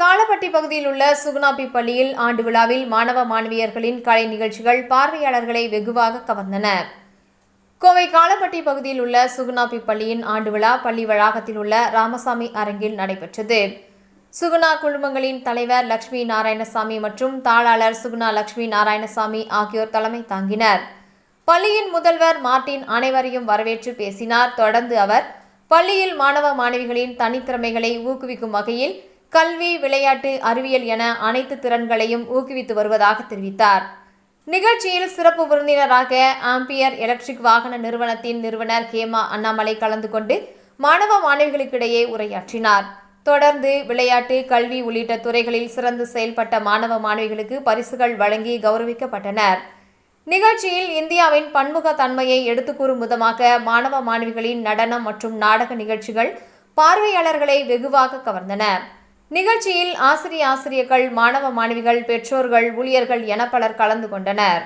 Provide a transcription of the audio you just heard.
காலப்பட்டி பகுதியில் உள்ள சுகுணாபி பள்ளியில் ஆண்டு விழாவில் மாணவ மாணவியர்களின் கலை நிகழ்ச்சிகள் பார்வையாளர்களை வெகுவாக கவர்ந்தன. கோவை காலப்பட்டி பகுதியில் உள்ள சுகுணாபி பள்ளியின் ஆண்டு விழா பள்ளி வளாகத்தில் உள்ள ராமசாமி அரங்கில் நடைபெற்றது. சுகுணா குழுமங்களின் தலைவர் லட்சுமி நாராயணசாமி மற்றும் தாளாளர் சுகுணா லட்சுமி நாராயணசாமி ஆகியோர் தலைமை தாங்கினர். பள்ளியின் முதல்வர் மார்டின் அனைவரையும் வரவேற்று பேசினார். தொடர்ந்து அவர் பள்ளியில் மாணவ மாணவிகளின் தனித்திறமைகளை ஊக்குவிக்கும் வகையில் கல்வி விளையாட்டு அறிவியல் என அனைத்து திறன்களையும் ஊக்குவித்து வருவதாக தெரிவித்தார். நிகழ்ச்சியில் சிறப்பு விருந்தினராக ஆம்பியர் எலக்ட்ரிக் வாகன நிறுவனத்தின் நிறுவனர் ஹேமா அண்ணாமலை கலந்து கொண்டு மாணவ மாணவிகளுக்கிடையே உரையாற்றினார். தொடர்ந்து விளையாட்டு கல்வி உள்ளிட்ட துறைகளில் சிறந்து செயல்பட்ட மாணவ மாணவிகளுக்கு பரிசுகள் வழங்கி கௌரவிக்கப்பட்டனர். நிகழ்ச்சியில் இந்தியாவின் பன்முக தன்மையை எடுத்துக்கூறும் விதமாக மாணவ மாணவிகளின் நடனம் மற்றும் நாடக நிகழ்ச்சிகள் பார்வையாளர்களை வெகுவாக கவர்ந்தன. நிகழ்ச்சியில் ஆசிரிய ஆசிரியர்கள் மாணவ மாணவிகள் பெற்றோர்கள் ஊழியர்கள் என பலர் கலந்து கொண்டனர்.